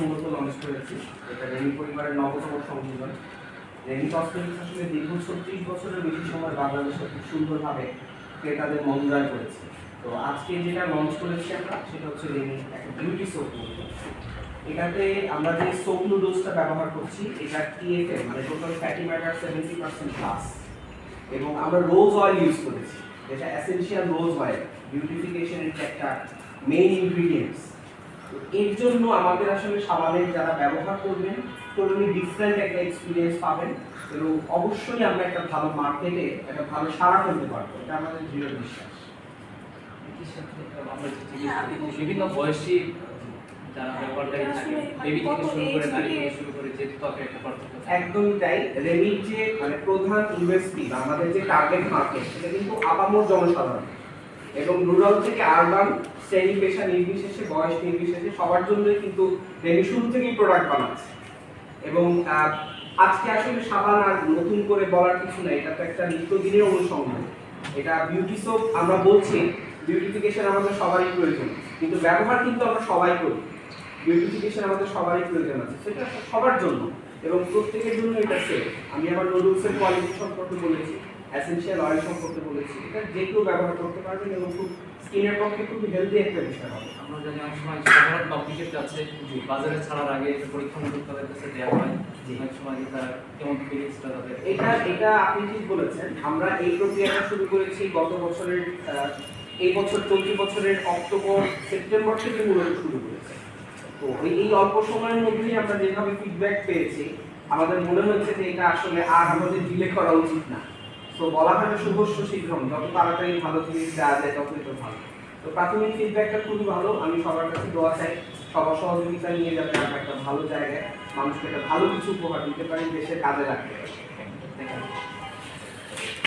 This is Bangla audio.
মূলত লঞ্চ করেছি। এটা রেনি পরিবারের বছরের বেশি সময় খুব সুন্দরভাবে ক্রেতাদের মন জয় করেছে। তো আজকে যেটা লঞ্চ সেটা হচ্ছে বিউটি এটাতে আমরা যে সোপ নুডলসটা ব্যবহার করছি, এটা মানে টোটাল পার্সেন্ট প্লাস এবং আমরা রোজ অয়েল ইউজ করেছি। যেটা অ্যাসেনশিয়াল রোজ অয়েল বিউটিফিকেশনের একটা মেইন ইনগ্রিডিয়েন্টস এর জন্য আমাদের আসলে সাবানের যারা ব্যবহার করবেন টোটালি ডিফারেন্ট একটা এক্সপিরিয়েন্স পাবেন এবং অবশ্যই আমরা একটা ভালো মার্কেটে একটা ভালো সাড়া ফেলতে পারব। এটা আমাদের দৃঢ় বিশ্বাস। এটির সাথে আমরা যে জিজ্ঞেস করি যে বিভিন্ন বয়সী যারা ব্যাপারটাই থাকে বেবি থেকে শুরু করে নারী থেকে শুরু করে যে ত্বকের একটা পার্থক্য একদমই তাই। রেমির যে মানে প্রধান ইউএসপি বা আমাদের যে টার্গেট মার্কেট সেটা কিন্তু আপামর জনসাধারণ। এবং রুরাল থেকে আরবান শ্রেণি পেশা নির্বিশেষে, বয়স নির্বিশেষে সবার জন্যই কিন্তু রেমি শুরু থেকেই প্রোডাক্ট বানাচ্ছে। এবং আজকে আসলে সাবান আর নতুন করে বলার কিছু নাই, এটা তো একটা নিত্যদিনের অনুসন্ধান। এটা বিউটি সোপ আমরা বলছি বিউটিফিকেশন আমাদের সবারই প্রয়োজন, কিন্তু ব্যবহার কিন্তু আমরা সবাই করি। বিউটিফিকেশন আমাদের সবারই প্রয়োজন আছে, সেটা সবার জন্য। এবং প্রত্যেকের জন্য এটা সেফ আমি আমার নুডলসের কোয়ালিটি সম্পর্কে বলেছি। অ্যাসেনশিয়াল অয়েল সম্পর্কে বলেছি এটা যে কেউ ব্যবহার করতে পারবেন এবং খুব স্কিনের পক্ষে খুব হেলদি একটা বিষয় হবে। আমরা জানি অনেক সময় সাধারণ পাবলিকের কাছে বাজারে ছাড়ার আগে এটা পরীক্ষামূলক তাদের কাছে দেওয়া হয়। জি। অনেক সময় তারা কেমন ফিলিংসটা তাদের এটা এটা আপনি ঠিক বলেছেন আমরা এই প্রক্রিয়াটা শুরু করেছি গত বছরের এই বছর চলতি বছরের অক্টোবর সেপ্টেম্বর থেকে মূলত শুরু করেছে। তো এই এই অল্প সময়ের মধ্যেই আমরা যেভাবে ফিডব্যাক পেয়েছি আমাদের মনে হচ্ছে যে এটা আসলে আর আমাদের ডিলে করা উচিত না। তো বলা হয় যে শুভস্য শীঘ্রম যত তাড়াতাড়ি ভালো জিনিস দেওয়া যায়, ততই তো ভালো। তো প্রাথমিক ফিডব্যাকটা খুবই ভালো। আমি সবার কাছে দোয়া চাই সবার সহযোগিতা নিয়ে যাতে আমরা একটা ভালো জায়গায় মানুষকে একটা ভালো কিছু উপহার দিতে পারি দেশের কাজে রাখতে পারি